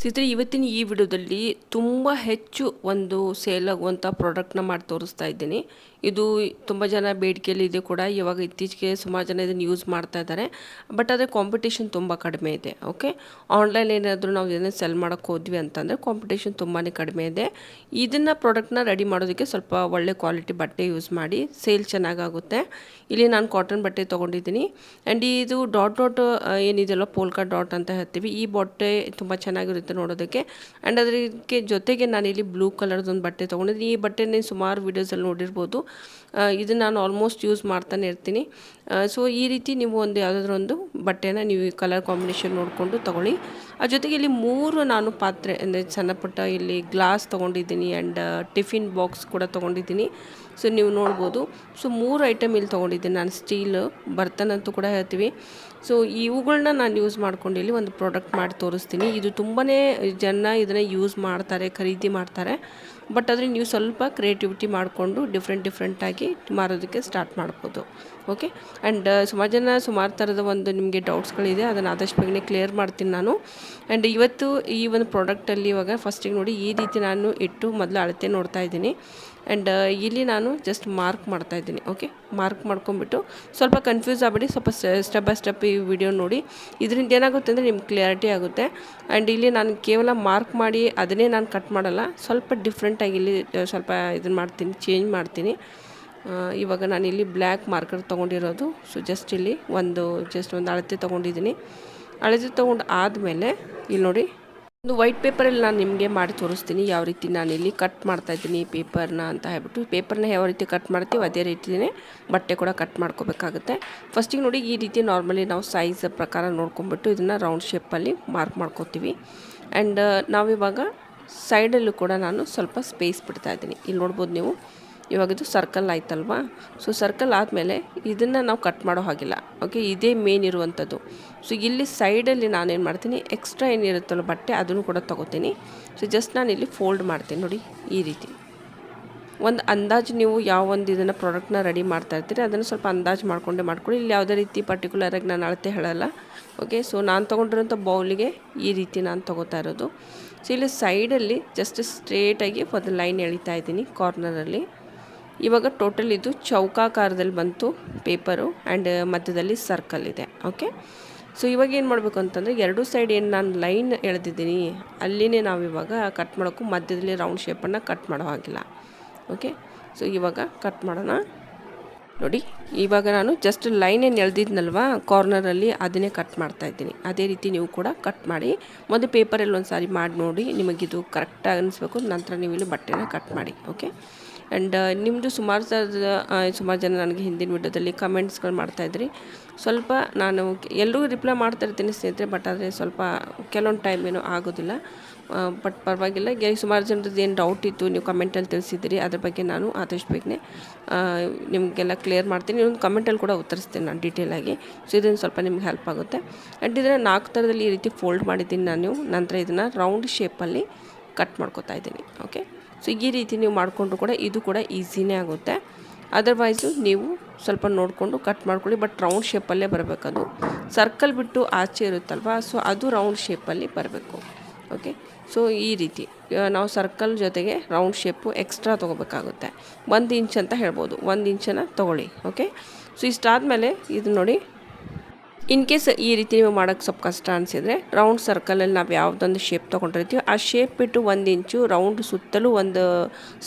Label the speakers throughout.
Speaker 1: ಸ್ನೇಹಿತರೆ ಇವತ್ತಿನ ಈ ವಿಡಿಯೋದಲ್ಲಿ ತುಂಬ ಹೆಚ್ಚು ಒಂದು ಸೇಲ್ ಆಗುವಂಥ ಪ್ರಾಡಕ್ಟ್ನ ಮಾಡಿ ತೋರಿಸ್ತಾ ಇದ್ದೀನಿ. ಇದು ತುಂಬ ಜನ ಬೇಡಿಕೆಯಲ್ಲಿ ಇದೆ ಕೂಡ. ಇವಾಗ ಇತ್ತೀಚೆಗೆ ಸುಮಾರು ಜನ ಇದನ್ನು ಯೂಸ್ ಮಾಡ್ತಾ ಇದ್ದಾರೆ. ಬಟ್ ಆದರೆ ಕಾಂಪಿಟೇಷನ್ ತುಂಬ ಕಡಿಮೆ ಇದೆ ಓಕೆ ಆನ್ಲೈನ್ ಏನಾದರೂ ನಾವು ಇದನ್ನು ಸೆಲ್ ಮಾಡೋಕ್ಕೆ ಹೋದ್ವಿ ಅಂತಂದರೆ ಕಾಂಪಿಟೇಷನ್ ತುಂಬಾ ಕಡಿಮೆ ಇದೆ. ಇದನ್ನು ಪ್ರಾಡಕ್ಟ್ನ ರೆಡಿ ಮಾಡೋದಕ್ಕೆ ಸ್ವಲ್ಪ ಒಳ್ಳೆ ಕ್ವಾಲಿಟಿ ಬಟ್ಟೆ ಯೂಸ್ ಮಾಡಿ ಸೇಲ್ ಚೆನ್ನಾಗಾಗುತ್ತೆ. ಇಲ್ಲಿ ನಾನು ಕಾಟನ್ ಬಟ್ಟೆ ತೊಗೊಂಡಿದ್ದೀನಿ. ಆ್ಯಂಡ್ ಇದು ಡಾಟ್ ಡಾಟ್ ಏನಿದೆಯಲ್ಲ ಪೋಲ್ಕಾ ಡಾಟ್ ಅಂತ ಹೇಳ್ತೀವಿ. ಈ ಬಟ್ಟೆ ತುಂಬ ಚೆನ್ನಾಗಿರುತ್ತೆ. ನೋಡೋದಕ್ಕೆ. ಆ್ಯಂಡ್ ಅದಕ್ಕೆ ಜೊತೆಗೆ ನಾನು ಇಲ್ಲಿ ಬ್ಲೂ ಕಲರ್ದೊಂದು ಬಟ್ಟೆ ತೊಗೊಂಡಿದ್ದೀನಿ. ಈ ಬಟ್ಟೆನೇ ಸುಮಾರು ವೀಡಿಯೋಸಲ್ಲಿ ನೋಡಿರ್ಬೋದು. ಇದು ನಾನು ಆಲ್ಮೋಸ್ಟ್ ಯೂಸ್ ಮಾಡ್ತಾನೆ ಇರ್ತೀನಿ. ಸೊ ಈ ರೀತಿ ನೀವು ಒಂದು ಯಾವುದಾದ್ರೂ ಒಂದು ಬಟ್ಟೆನ ನೀವು ಈ ಕಲರ್ ಕಾಂಬಿನೇಷನ್ ನೋಡಿಕೊಂಡು ತೊಗೊಳ್ಳಿ. ಆ, ಜೊತೆಗೆ ಇಲ್ಲಿ ಮೂರು ನಾನು ಪಾತ್ರೆ, ಅಂದರೆ ಸಣ್ಣಪುಟ್ಟ ಇಲ್ಲಿ ಗ್ಲಾಸ್ ತೊಗೊಂಡಿದ್ದೀನಿ ಆ್ಯಂಡ್ ಟಿಫಿನ್ ಬಾಕ್ಸ್ ಕೂಡ ತೊಗೊಂಡಿದ್ದೀನಿ. ಸೊ ನೀವು ನೋಡ್ಬೋದು. ಸೊ ಮೂರು ಐಟಮ್ ಇಲ್ಲಿ ತೊಗೊಂಡಿದ್ದೀನಿ ನಾನು ಸ್ಟೀಲ್, ಬರ್ತನ್ ಅಂತೂ ಕೂಡ ಹೇಳ್ತೀವಿ. ಸೊ ಇವುಗಳನ್ನ ನಾನು ಯೂಸ್ ಮಾಡ್ಕೊಂಡು ಇಲ್ಲಿ ಒಂದು ಪ್ರಾಡಕ್ಟ್ ಮಾಡಿ ತೋರಿಸ್ತೀನಿ. ಇದು ತುಂಬಾ ಜನ ಇದನ್ನು ಯೂಸ್ ಮಾಡ್ತಾರೆ, ಖರೀದಿ ಮಾಡ್ತಾರೆ. ಬಟ್ ಆದರೆ ನೀವು ಸ್ವಲ್ಪ ಕ್ರಿಯೇಟಿವಿಟಿ ಮಾಡಿಕೊಂಡು ಡಿಫ್ರೆಂಟ್ ಡಿಫ್ರೆಂಟಾಗಿ ಮಾರೋದಕ್ಕೆ ಸ್ಟಾರ್ಟ್ ಮಾಡ್ಬೋದು. ಓಕೆ ಆ್ಯಂಡ್ ಸುಮಾರು ಜನ ಸುಮಾರು ಥರದ ಒಂದು ನಿಮಗೆ ಡೌಟ್ಸ್ಗಳಿದೆ ಅದನ್ನು ಆದಷ್ಟು ಬೇಗನೆ ಕ್ಲಿಯರ್ ಮಾಡ್ತೀನಿ ನಾನು. ಆ್ಯಂಡ್ ಇವತ್ತು ಈ ಒಂದು ಪ್ರಾಡಕ್ಟಲ್ಲಿ ಇವಾಗ ಫಸ್ಟಿಗೆ ನೋಡಿ ಈ ರೀತಿ ನಾನು ಇಟ್ಟು ಮೊದಲು ಅಳತೆ ನೋಡ್ತಾ ಇದ್ದೀನಿ. ಆ್ಯಂಡ್ ಇಲ್ಲಿ ನಾನು ಜಸ್ಟ್ ಮಾರ್ಕ್ ಮಾಡ್ತಾ ಇದ್ದೀನಿ ಓಕೆ ಮಾರ್ಕ್ ಮಾಡ್ಕೊಂಬಿಟ್ಟು ಸ್ವಲ್ಪ ಕನ್ಫ್ಯೂಸ್ ಆಗಬೇಡಿ, ಸ್ವಲ್ಪ ಸ್ಟೆಪ್ ಬೈ ಸ್ಟೆಪ್ ಈ ವಿಡಿಯೋ ನೋಡಿ. ಇದರಿಂದ ಏನಾಗುತ್ತೆ ಅಂದರೆ ನಿಮ್ಗೆ ಕ್ಲಿಯಾರಿಟಿ ಆಗುತ್ತೆ. ಆ್ಯಂಡ್ ಇಲ್ಲಿ ನಾನು ಕೇವಲ ಮಾರ್ಕ್ ಮಾಡಿ ಅದನ್ನೇ ನಾನು ಕಟ್ ಮಾಡಲ್ಲ, ಸ್ವಲ್ಪ ಡಿಫ್ರೆಂಟಾಗಿ ಇಲ್ಲಿ ಸ್ವಲ್ಪ ಇದನ್ನು ಮಾಡ್ತೀನಿ ಚೇಂಜ್ ಮಾಡ್ತೀನಿ. ಇವಾಗ ನಾನು ಇಲ್ಲಿ ಬ್ಲ್ಯಾಕ್ ಮಾರ್ಕರ್ ತೊಗೊಂಡಿರೋದು. ಸೊ ಜಸ್ಟ್ ಇಲ್ಲಿ ಒಂದು ಜಸ್ಟ್ ಒಂದು ಅಳತೆ ತೊಗೊಂಡಿದ್ದೀನಿ. ಅಳತೆ ತೊಗೊಂಡು ಆದಮೇಲೆ, ಇಲ್ಲಿ ನೋಡಿ ಒಂದು ವೈಟ್ ಪೇಪರಲ್ಲಿ ನಾನು ನಿಮಗೆ ಮಾಡಿ ತೋರಿಸ್ತೀನಿ. ಯಾವ ರೀತಿ ನಾನು ಇಲ್ಲಿ ಕಟ್ ಮಾಡ್ತಾ ಇದ್ದೀನಿ ಪೇಪರ್ನ ಅಂತ ಹೇಳ್ಬಿಟ್ಟು, ಪೇಪರ್ನ ಯಾವ ರೀತಿ ಕಟ್ ಮಾಡ್ತೀವಿ ಅದೇ ರೀತಿಯೇ ಬಟ್ಟೆ ಕೂಡ ಕಟ್ ಮಾಡ್ಕೋಬೇಕಾಗುತ್ತೆ. ಫಸ್ಟಿಗೆ ನೋಡಿ, ಈ ರೀತಿ ನಾರ್ಮಲಿ ನಾವು ಸೈಜ್ ಪ್ರಕಾರ ನೋಡ್ಕೊಂಬಿಟ್ಟು ಇದನ್ನು ರೌಂಡ್ ಶೇಪಲ್ಲಿ ಮಾರ್ಕ್ ಮಾಡ್ಕೋತೀವಿ. ಆ್ಯಂಡ್ ನಾವಿವಾಗ ಸೈಡಲ್ಲೂ ಕೂಡ ನಾನು ಸ್ವಲ್ಪ ಸ್ಪೇಸ್ ಬಿಡ್ತಾ ಇದ್ದೀನಿ. ಇಲ್ಲಿ ನೋಡ್ಬೋದು ನೀವು. ಇವಾಗ ಇದು ಸರ್ಕಲ್ ಆಯ್ತಲ್ವಾ? ಸೊ ಸರ್ಕಲ್ ಆದಮೇಲೆ ಇದನ್ನು ನಾವು ಕಟ್ ಮಾಡೋ ಹಾಗಿಲ್ಲ. ಓಕೆ ಇದೇ ಮೇನ್ ಇರುವಂಥದ್ದು ಸೊ ಇಲ್ಲಿ ಸೈಡಲ್ಲಿ ನಾನೇನು ಮಾಡ್ತೀನಿ? ಎಕ್ಸ್ಟ್ರಾ ಏನಿರುತ್ತಲ್ಲ ಬಟ್ಟೆ ಅದನ್ನು ಕೂಡ ತೊಗೋತೀನಿ. ಸೊ ಜಸ್ಟ್ ನಾನು ಇಲ್ಲಿ ಫೋಲ್ಡ್ ಮಾಡ್ತೀನಿ ನೋಡಿ ಈ ರೀತಿ. ಒಂದು ಅಂದಾಜು ನೀವು ಯಾವ ಒಂದು ಇದನ್ನು ಪ್ರಾಡಕ್ಟ್ನ ರೆಡಿ ಮಾಡ್ತಾ ಇರ್ತೀರಿ, ಅದನ್ನು ಸ್ವಲ್ಪ ಅಂದಾಜು ಮಾಡಿಕೊಂಡೇ ಮಾಡ್ಕೊಳ್ಳಿ. ಇಲ್ಲಿ ಯಾವುದೇ ರೀತಿ ಪರ್ಟಿಕ್ಯುಲರಾಗಿ ನಾನು ಅಳತೆ ಹೇಳಲ್ಲ. ಓಕೆ ಸೊ ನಾನು ತೊಗೊಂಡಿರೋಂಥ ಬೌಲಿಗೆ ಈ ರೀತಿ ನಾನು ತೊಗೋತಾ ಇರೋದು. ಸೊ ಇಲ್ಲಿ ಸೈಡಲ್ಲಿ ಜಸ್ಟ್ ಸ್ಟ್ರೇಟಾಗಿ ಒಂದು ಲೈನ್ ಎಳಿತಾ ಇದ್ದೀನಿ ಕಾರ್ನರಲ್ಲಿ ಇವಾಗ ಟೋಟಲ್ ಇದು ಚೌಕಾಕಾರದಲ್ಲಿ ಬಂತು ಪೇಪರು ಆ್ಯಂಡ್ ಮಧ್ಯದಲ್ಲಿ ಸರ್ಕಲ್ ಇದೆ ಓಕೆ ಸೊ ಇವಾಗ ಏನು ಮಾಡಬೇಕು ಅಂತಂದರೆ ಎರಡೂ ಸೈಡ್ ಏನು ನಾನು ಲೈನ್ ಎಳೆದಿದ್ದೀನಿ, ಅಲ್ಲಿನೇ ನಾವು ಇವಾಗ ಕಟ್ ಮಾಡೋಕ್ಕೂ ಮಧ್ಯದಲ್ಲಿ ರೌಂಡ್ ಶೇಪನ್ನು ಕಟ್ ಮಾಡೋ ಹಾಗಿಲ್ಲ ಓಕೆ ಸೊ ಇವಾಗ ಕಟ್ ಮಾಡೋಣ. ನೋಡಿ, ಇವಾಗ ನಾನು ಜಸ್ಟ್ ಲೈನ್ ಏನು ಎಳೆದಿದ್ನಲ್ವ ಕಾರ್ನರಲ್ಲಿ ಅದನ್ನೇ ಕಟ್ ಮಾಡ್ತಾ ಇದ್ದೀನಿ. ಅದೇ ರೀತಿ ನೀವು ಕೂಡ ಕಟ್ ಮಾಡಿ, ಮೊದಲು ಪೇಪರಲ್ಲಿ ಒಂದು ಸಾರಿ ಮಾಡಿ ನೋಡಿ ನಿಮಗಿದು ಕರೆಕ್ಟಾಗಿ ಅನಿಸ್ಬೇಕು, ನಂತರ ನೀವು ಇಲ್ಲಿ ಬಟ್ಟೆನ ಕಟ್ ಮಾಡಿ ಓಕೆ ಆ್ಯಂಡ್ ನಿಮ್ಮದು ಸುಮಾರು ಥರದ ಸುಮಾರು ಜನ ನನಗೆ ಹಿಂದಿನ ವಿಡಿಯೋದಲ್ಲಿ ಕಮೆಂಟ್ಸ್ಗಳು ಮಾಡ್ತಾಯಿದ್ರಿ ಸ್ವಲ್ಪ ನಾನು ಎಲ್ಲರಿಗೂ ರಿಪ್ಲೈ ಮಾಡ್ತಾ ಇರ್ತೀನಿ ಸ್ನೇಹಿತರೆ, ಬಟ್ ಆದರೆ ಸ್ವಲ್ಪ ಕೆಲವೊಂದು ಟೈಮ್ ಏನೂ ಆಗೋದಿಲ್ಲ. ಬಟ್ ಪರವಾಗಿಲ್ಲ. ಸುಮಾರು ಜನರದ್ದು ಏನು ಡೌಟ್ ಇತ್ತು, ನೀವು ಕಮೆಂಟಲ್ಲಿ ತಿಳಿಸಿದ್ರಿ, ಅದ್ರ ಬಗ್ಗೆ ನಾನು ಆದಷ್ಟು ಬೇಗನೆ ನಿಮಗೆಲ್ಲ ಕ್ಲಿಯರ್ ಮಾಡ್ತೀನಿ. ಇನ್ನೊಂದು ಕಮೆಂಟಲ್ಲಿ ಕೂಡ ಉತ್ತರಿಸ್ತೀನಿ ನಾನು ಡೀಟೇಲಾಗಿ ಸೊ ಇದನ್ನು ಸ್ವಲ್ಪ ನಿಮ್ಗೆ ಹೆಲ್ಪ್ ಆಗುತ್ತೆ. ಆ್ಯಂಡ್ ಇದನ್ನು ನಾಲ್ಕು ಥರದಲ್ಲಿ ಈ ರೀತಿ ಫೋಲ್ಡ್ ಮಾಡಿದ್ದೀನಿ ನಾನು. ನಂತರ ಇದನ್ನು ರೌಂಡ್ ಶೇಪಲ್ಲಿ ಕಟ್ ಮಾಡ್ಕೋತಾ ಇದ್ದೀನಿ. ಓಕೆ ಸೊ ಈ ರೀತಿ ನೀವು ಮಾಡಿಕೊಂಡ್ರು ಕೂಡ ಇದು ಕೂಡ ಈಸಿನೇ ಆಗುತ್ತೆ. ಅದರ್ವೈಸು ನೀವು ಸ್ವಲ್ಪ ನೋಡಿಕೊಂಡು ಕಟ್ ಮಾಡ್ಕೊಳ್ಳಿ ಬಟ್ ರೌಂಡ್ ಶೇಪಲ್ಲೇ ಬರಬೇಕದು. ಸರ್ಕಲ್ ಬಿಟ್ಟು ಆಚೆ ಇರುತ್ತಲ್ವ? ಸೊ ಅದು ರೌಂಡ್ ಶೇಪಲ್ಲಿ ಬರಬೇಕು. ಓಕೆ ಸೊ ಈ ರೀತಿ. ನಾವು ಸರ್ಕಲ್ ಜೊತೆಗೆ ರೌಂಡ್ ಶೇಪು ಎಕ್ಸ್ಟ್ರಾ ತೊಗೋಬೇಕಾಗುತ್ತೆ. ಒಂದು ಇಂಚ್ ಅಂತ ಹೇಳ್ಬೋದು. ಒಂದು ಇಂಚನ್ನು ತೊಗೊಳ್ಳಿ. ಓಕೆ ಸೊ ಇಷ್ಟಾದಮೇಲೆ ಇದು ನೋಡಿ ಇನ್ ಕೇಸ್ ಈ ರೀತಿ ನೀವು ಮಾಡೋಕ್ಕೆ ಸ್ವಲ್ಪ ಕಷ್ಟ ಅನಿಸಿದ್ರೆ ರೌಂಡ್ ಸರ್ಕಲಲ್ಲಿ ನಾವು ಯಾವುದೊಂದು ಶೇಪ್ ತೊಗೊಂಡಿರ್ತೀವಿ, ಆ ಶೇಪ್ ಬಿಟ್ಟು ಒಂದು ಇಂಚು ರೌಂಡ್ ಸುತ್ತಲೂ ಒಂದು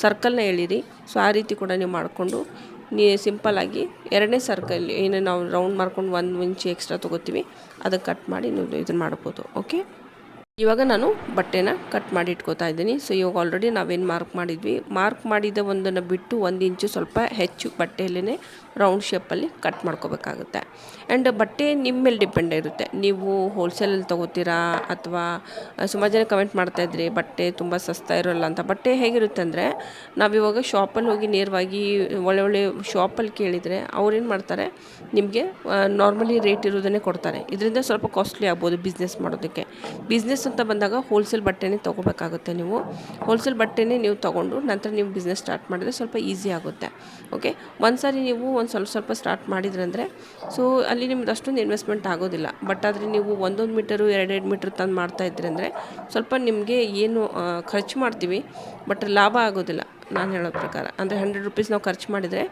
Speaker 1: ಸರ್ಕಲ್ನ ಎಳೀರಿ. ಸೊ ಆ ರೀತಿ ಕೂಡ ನೀವು ಮಾಡಿಕೊಂಡು, ನೀ ಸಿಂಪಲ್ಲಾಗಿ ಎರಡನೇ ಸರ್ಕಲ್ ಏನು ನಾವು ರೌಂಡ್ ಮಾಡ್ಕೊಂಡು ಒಂದು ಇಂಚು ಎಕ್ಸ್ಟ್ರಾ ತೊಗೋತೀವಿ ಅದಕ್ಕೆ ಕಟ್ ಮಾಡಿ ನೀವು ಇದನ್ನು ಮಾಡ್ಬೋದು ಓಕೆ ಇವಾಗ ನಾನು ಬಟ್ಟೆನ ಕಟ್ ಮಾಡಿ ಇಟ್ಕೋತಾ ಇದ್ದೀನಿ. ಸೊ ಇವಾಗ ಆಲ್ರೆಡಿ ನಾವೇನು ಮಾರ್ಕ್ ಮಾಡಿದ್ವಿ? ಮಾರ್ಕ್ ಮಾಡಿದ ಒಂದನ್ನು ಬಿಟ್ಟು ಒಂದು ಇಂಚು ಸ್ವಲ್ಪ ಹೆಚ್ಚು ಬಟ್ಟೆಯಲ್ಲೇ ರೌಂಡ್ ಶೇಪಲ್ಲಿ ಕಟ್ ಮಾಡ್ಕೋಬೇಕಾಗುತ್ತೆ. ಆ್ಯಂಡ್ ಬಟ್ಟೆ ನಿಮ್ಮ ಮೇಲೆ ಡಿಪೆಂಡ್ ಇರುತ್ತೆ. ನೀವು ಹೋಲ್ಸೇಲಲ್ಲಿ ತೊಗೋತೀರಾ ಅಥವಾ ಸುಮಾರು ಜನ ಕಮೆಂಟ್ ಮಾಡ್ತಾಯಿದ್ರಿ ಬಟ್ಟೆ ತುಂಬ ಸಸ್ತಾ ಇರೋಲ್ಲ ಅಂತ. ಬಟ್ಟೆ ಹೇಗಿರುತ್ತೆ ಅಂದರೆ ನಾವಿವಾಗ ಶಾಪಲ್ಲಿ ಹೋಗಿ ನೇರವಾಗಿ ಒಳ್ಳೆ ಒಳ್ಳೆ ಶಾಪಲ್ಲಿ ಕೇಳಿದರೆ ಅವ್ರೇನು ಮಾಡ್ತಾರೆ, ನಿಮಗೆ ನಾರ್ಮಲಿ ರೇಟ್ ಇರೋದನ್ನೇ ಕೊಡ್ತಾರೆ. ಇದರಿಂದ ಸ್ವಲ್ಪ ಕಾಸ್ಟ್ಲಿ ಆಗ್ಬೋದು ಬಿಸ್ನೆಸ್ ಮಾಡೋದಕ್ಕೆ. ಬಿಸ್ನೆಸ್ ಅಂತ ಬಂದಾಗ ಹೋಲ್ಸೇಲ್ ಬಟ್ಟೆನೇ ತೊಗೋಬೇಕಾಗುತ್ತೆ ನೀವು. ಹೋಲ್ಸೇಲ್ ಬಟ್ಟೆನೇ ನೀವು ತೊಗೊಂಡು ನಂತರ ನೀವು ಬಿಸ್ನೆಸ್ ಸ್ಟಾರ್ಟ್ ಮಾಡಿದ್ರೆ ಸ್ವಲ್ಪ ಈಸಿ ಆಗುತ್ತೆ. ಓಕೆ ಒಂದು ಸಾರಿ ನೀವು ಒಂದು ಸ್ವಲ್ಪ ಸ್ವಲ್ಪ ಸ್ಟಾರ್ಟ್ ಮಾಡಿದ್ರಂದರೆ ಸೊ ಅಲ್ಲಿ ನಿಮ್ದು ಅಷ್ಟೊಂದು ಇನ್ವೆಸ್ಟ್ಮೆಂಟ್ ಆಗೋದಿಲ್ಲ. ಬಟ್ ಆದರೆ ನೀವು ಒಂದೊಂದು ಮೀಟರು ಎರಡೆರಡು ಮೀಟ್ರ್ ತಂದು ಮಾಡ್ತಾ ಇದ್ರಿ ಅಂದರೆ ಸ್ವಲ್ಪ ನಿಮಗೆ ಏನು ಖರ್ಚು ಮಾಡ್ತೀವಿ ಬಟ್ ಲಾಭ ಆಗೋದಿಲ್ಲ. ನಾನು ಹೇಳೋ ಪ್ರಕಾರ, ಅಂದರೆ ಹಂಡ್ರೆಡ್ ರುಪೀಸ್ ನಾವು ಖರ್ಚು ಮಾಡಿದರೆ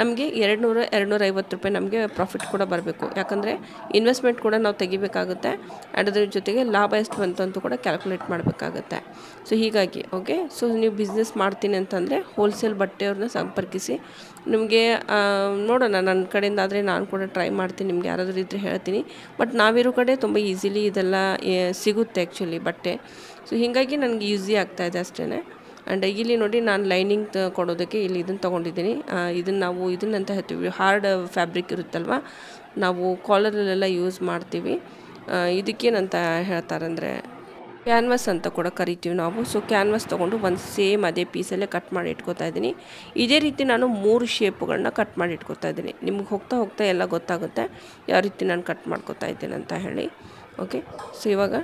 Speaker 1: ನಮಗೆ ಎರಡು ನೂರು ಎರಡು ನೂರ ಐವತ್ತು ರೂಪಾಯಿ ನಮಗೆ ಪ್ರಾಫಿಟ್ ಕೂಡ ಬರಬೇಕು. ಯಾಕಂದರೆ ಇನ್ವೆಸ್ಟ್ಮೆಂಟ್ ಕೂಡ ನಾವು ತೆಗಿಬೇಕಾಗುತ್ತೆ. ಅದ್ರ ಜೊತೆಗೆ ಲಾಭ ಎಷ್ಟು ಬಂತು ಅಂತ ಕೂಡ ಕ್ಯಾಲ್ಕುಲೇಟ್ ಮಾಡಬೇಕಾಗುತ್ತೆ. ಸೊ ಹೀಗಾಗಿ ಓಕೆ ಸೊ ನೀವು ಬಿಸ್ನೆಸ್ ಮಾಡ್ತೀನಿ ಅಂತಂದರೆ ಹೋಲ್ಸೇಲ್ ಬಟ್ಟೆಯವ್ರನ್ನ ಸಂಪರ್ಕಿಸಿ. ನಿಮಗೆ ನೋಡೋಣ ನನ್ನ ಕಡೆಯಿಂದ ಆದರೆ ನಾನು ಕೂಡ ಟ್ರೈ ಮಾಡ್ತೀನಿ, ನಿಮ್ಗೆ ಯಾರಾದರೂ ಇದ್ದರೆ ಹೇಳ್ತೀನಿ. ಬಟ್ ನಾವಿರೋ ಕಡೆ ತುಂಬ ಈಸಿಲಿ ಇದೆಲ್ಲ ಸಿಗುತ್ತೆ ಆ್ಯಕ್ಚುಲಿ ಬಟ್ಟೆ. ಸೊ ಹೀಗಾಗಿ ನನಗೆ ಈಸಿ ಆಗ್ತಾಯಿದೆ ಅಷ್ಟೇ ಆ್ಯಂಡ್ ಇಲ್ಲಿ ನೋಡಿ ನಾನು ಲೈನಿಂಗ್ ಕೊಡೋದಕ್ಕೆ ಇಲ್ಲಿ ಇದನ್ನು ತೊಗೊಂಡಿದ್ದೀನಿ. ಇದನ್ನು ನಾವು ಇದನ್ನಂತ ಹೇಳ್ತೀವಿ. ಹಾರ್ಡ್ ಫ್ಯಾಬ್ರಿಕ್ ಇರುತ್ತಲ್ವ? ನಾವು ಕಾಲರಲ್ಲೆಲ್ಲ ಯೂಸ್ ಮಾಡ್ತೀವಿ. ಇದಕ್ಕೇನಂತ ಹೇಳ್ತಾರಂದರೆ ಕ್ಯಾನ್ವಸ್ ಅಂತ ಕೂಡ ಕರಿತೀವಿ ನಾವು. ಸೊ ಕ್ಯಾನ್ವಸ್ ತೊಗೊಂಡು ಒಂದು ಸೇಮ್ ಅದೇ ಪೀಸಲ್ಲೇ ಕಟ್ ಮಾಡಿ ಇಟ್ಕೊತಾ ಇದ್ದೀನಿ. ಇದೇ ರೀತಿ ನಾನು ಮೂರು ಶೇಪ್ಗಳನ್ನ ಕಟ್ ಮಾಡಿ ಇಟ್ಕೊತಾ ಇದ್ದೀನಿ. ನಿಮ್ಗೆ ಹೋಗ್ತಾ ಹೋಗ್ತಾ ಎಲ್ಲ ಗೊತ್ತಾಗುತ್ತೆ. ಯಾವ ರೀತಿ ನಾನು ಕಟ್ ಮಾಡ್ಕೊತಾ ಇದ್ದೀನಿ ಅಂತ ಹೇಳಿ. ಓಕೆ ಸೊ ಇವಾಗ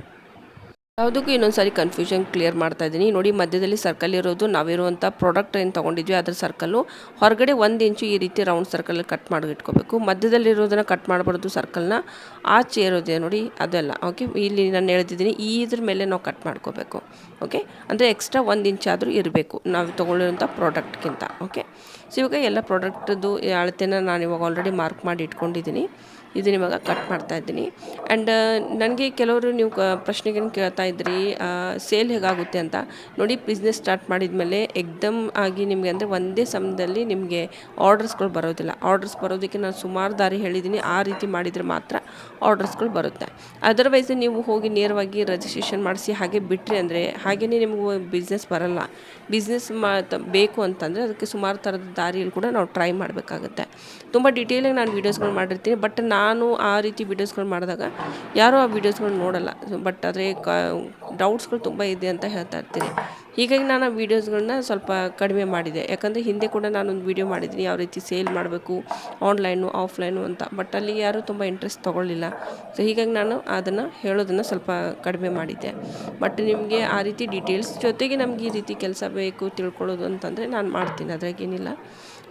Speaker 1: ಯಾವುದಕ್ಕೂ ಇನ್ನೊಂದು ಸಾರಿ ಕನ್ಫ್ಯೂಷನ್ ಕ್ಲಿಯರ್ ಮಾಡ್ತಾ ಇದ್ದೀನಿ. ನೋಡಿ, ಮಧ್ಯದಲ್ಲಿ ಸರ್ಕಲ್ ಇರೋದು ನಾವಿರುವಂಥ ಪ್ರಾಡಕ್ಟ್ ಏನು ತೊಗೊಂಡಿದ್ವಿ, ಅದ್ರ ಸರ್ಕಲ್ಲು ಹೊರಗಡೆ ಒಂದು ಇಂಚು ಈ ರೀತಿ ರೌಂಡ್ ಸರ್ಕಲ್ ಕಟ್ ಮಾಡಿ ಇಟ್ಕೋಬೇಕು. ಮಧ್ಯದಲ್ಲಿರೋದನ್ನ ಕಟ್ ಮಾಡಬಾರ್ದು ಸರ್ಕಲ್ನ ಆಚೆ ಇರೋದೇ ನೋಡಿ, ಅದೆಲ್ಲ. ಓಕೆ ಇಲ್ಲಿ ನಾನು ಹೇಳ್ತಿದ್ದೀನಿ ಈ ಇದ್ರ ಮೇಲೆ ನಾವು ಕಟ್ ಮಾಡ್ಕೋಬೇಕು. ಓಕೆ ಅಂದರೆ ಎಕ್ಸ್ಟ್ರಾ ಒಂದು ಇಂಚ್ ಆದರೂ ಇರಬೇಕು. ನಾವು ತೊಗೊಳ್ಳಿರೋಂಥ ಪ್ರಾಡಕ್ಟ್ಗಿಂತ ಓಕೆ ಸೊ ಇವಾಗ ಎಲ್ಲ ಪ್ರಾಡಕ್ಟದ್ದು ಅಳತೆನ ನಾನು ಇವಾಗ ಆಲ್ರೆಡಿ ಮಾರ್ಕ್ ಮಾಡಿ ಇಟ್ಕೊಂಡಿದ್ದೀನಿ. ಇದನ್ನ ಇವಾಗ ಕಟ್ ಮಾಡ್ತಾ ಇದ್ದೀನಿ. ಆ್ಯಂಡ್ ನನಗೆ ಕೆಲವರು ನೀವು ಕ ಪ್ರಶ್ನೆಗೇನು ಕೇಳ್ತಾ ಇದ್ರಿ ಸೇಲ್ ಹೇಗಾಗುತ್ತೆ ಅಂತ. ನೋಡಿ ಬಿಸ್ನೆಸ್ ಸ್ಟಾರ್ಟ್ ಮಾಡಿದ್ಮೇಲೆ ಎಕ್ದಮ್ ಆಗಿ ನಿಮಗೆ ಅಂದರೆ ಒಂದೇ ಸಮಯದಲ್ಲಿ ನಿಮಗೆ ಆರ್ಡರ್ಸ್ಗಳು ಬರೋದಿಲ್ಲ. ಆರ್ಡರ್ಸ್ ಬರೋದಕ್ಕೆ ನಾನು ಸುಮಾರು ದಾರಿ ಹೇಳಿದ್ದೀನಿ ಆ ರೀತಿ ಮಾಡಿದರೆ ಮಾತ್ರ ಆರ್ಡರ್ಸ್ಗಳು ಬರುತ್ತೆ. ಅದರ್ವೈಸ್ ನೀವು ಹೋಗಿ ನೇರವಾಗಿ ರಿಜಿಸ್ಟ್ರೇಷನ್ ಮಾಡಿಸಿ ಹಾಗೆ ಬಿಟ್ಟರೆ ಅಂದರೆ ಹಾಗೆಯೇ ನಿಮಗೆ ಬಿಸ್ನೆಸ್ ಬರಲ್ಲ. ಬಿಸ್ನೆಸ್ ಮಾ ಬೇಕು ಅಂತಂದರೆ ಅದಕ್ಕೆ ಸುಮಾರು ಥರದ ದಾರಿಯಲ್ಲಿ ಕೂಡ ನಾವು ಟ್ರೈ ಮಾಡಬೇಕಾಗುತ್ತೆ. ತುಂಬ ಡೀಟೇಲಾಗಿ ನಾನು ವೀಡಿಯೋಸ್ಗಳು ಮಾಡಿರ್ತೀನಿ. ಬಟ್ ನಾನು ಆ ರೀತಿ ವೀಡಿಯೋಸ್ಗಳು ಮಾಡಿದಾಗ ಯಾರೂ ಆ ವೀಡಿಯೋಸ್ಗಳು ನೋಡಲ್ಲ. ಬಟ್ ಆದರೆ ಕ ಡೌಟ್ಸ್ಗಳು ತುಂಬ ಇದೆ ಅಂತ ಹೇಳ್ತಾ ಇರ್ತೀನಿ. ಹೀಗಾಗಿ ನಾನು ಆ ವೀಡಿಯೋಸ್ಗಳನ್ನ ಸ್ವಲ್ಪ ಕಡಿಮೆ ಮಾಡಿದೆ. ಯಾಕಂದರೆ ಹಿಂದೆ ಕೂಡ ನಾನೊಂದು ವೀಡಿಯೋ ಮಾಡಿದ್ದೀನಿ. ಯಾವ ರೀತಿ ಸೇಲ್ ಮಾಡಬೇಕು ಆನ್ಲೈನು ಆಫ್ಲೈನು ಅಂತ. ಬಟ್ ಅಲ್ಲಿ ಯಾರೂ ತುಂಬ ಇಂಟ್ರೆಸ್ಟ್ ತೊಗೊಳ್ಳಿಲ್ಲ. ಸೊ ಹೀಗಾಗಿ ನಾನು ಅದನ್ನು ಹೇಳೋದನ್ನು ಸ್ವಲ್ಪ ಕಡಿಮೆ ಮಾಡಿದ್ದೆ. ಬಟ್ ನಿಮಗೆ ಆ ರೀತಿ ಡೀಟೇಲ್ಸ್ ಜೊತೆಗೆ ನಮ್ಗೆ ಈ ರೀತಿ ಕೆಲಸ ಬೇಕು ತಿಳ್ಕೊಳ್ಳೋದು ಅಂತಂದರೆ ನಾನು ಮಾಡ್ತೀನಿ. ಅದ್ರಾಗೇನಿಲ್ಲ